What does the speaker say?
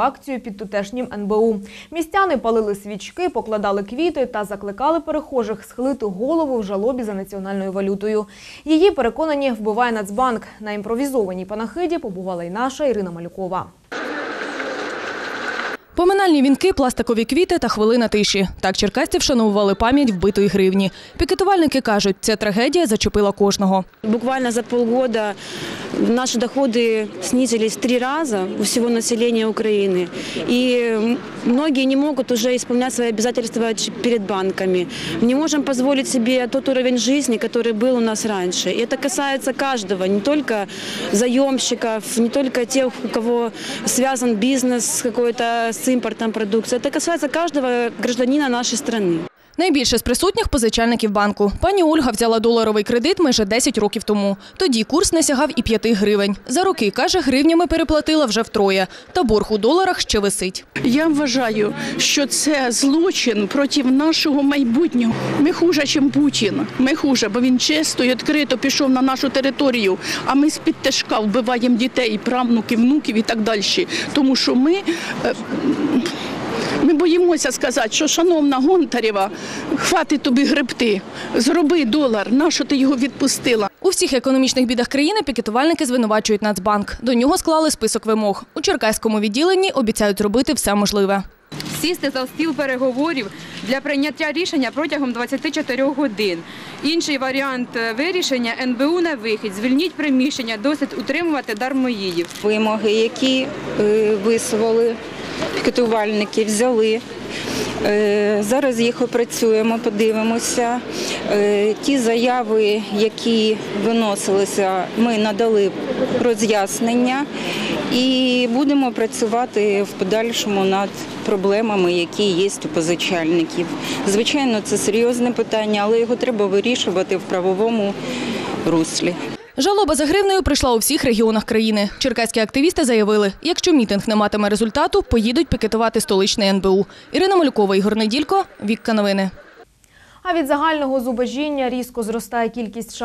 акцію під тутешнім НБУ. Містяни палили свічки, покладали квіти та закликали перехожих схилити голову в жалобі за національною валютою. Її, переконані, вбиває Нацбанк. На імпровізованій панахиді побувала й наша Ірина Малюкова. Поминальні вінки, пластикові квіти та хвилина тиші. Так черкасці вшановували пам'ять вбитої гривні. Пікетувальники кажуть, ця трагедія зачепила кожного. Буквально за полгода наши доходы снизились в три раза у всего населения Украины. И многие не могут уже исполнять свои обязательства ч- перед банками. Не можем позволить себе тот уровень жизни, который был у нас раньше. И это касается каждого, не только заемщиков, не только тех, у кого связан бизнес какой-то с импортом продукции. Это касается каждого гражданина нашей страны. Найбільше з присутніх позичальників банку. Пані Ольга взяла доларовий кредит майже 10 років тому. Тоді курс не сягав і 5 гривень. За роки, каже, гривнями переплатила вже втроє. Та борг у доларах ще висить. Я вважаю, що це злочин проти нашого майбутнього. Ми хуже, ніж Путін. Ми хуже, бо він чисто і відкрито пішов на нашу територію. А ми з-під тяжка вбиваємо дітей, правнуків, внуків і так далі. Тому що ми. Ми боїмося сказати, що шановна Гонтарєва, хватить тобі гребти, зроби долар, нащо ти його відпустила? У всіх економічних бідах країни пікетувальники звинувачують Нацбанк. До нього склали список вимог. У Черкаському відділенні обіцяють зробити все можливе. сісти за стіл переговорів для прийняття рішення протягом 24 годин. Інший варіант е, вирішення НБУ на вихід. Звільніть приміщення, досить утримувати дармоїдів. вимоги, які е, висували пікетувальники, взяли. Е, Зараз їх опрацюємо, подивимося. Е, Ті заяви, які виносилися, ми надали роз'яснення і будемо працювати в подальшому над проблемами, які є у позичальників. Звичайно, це серйозне питання, але його треба вирішувати в правовому руслі. Жалоба за гривнею прийшла у всіх регіонах країни. Черкаські активісти заявили, якщо мітинг не матиме результату, поїдуть пікетувати столичний НБУ. Ірина Малюкова, Ігор Неділько, Вікка Новини. А від загального зубожіння різко зростає кількість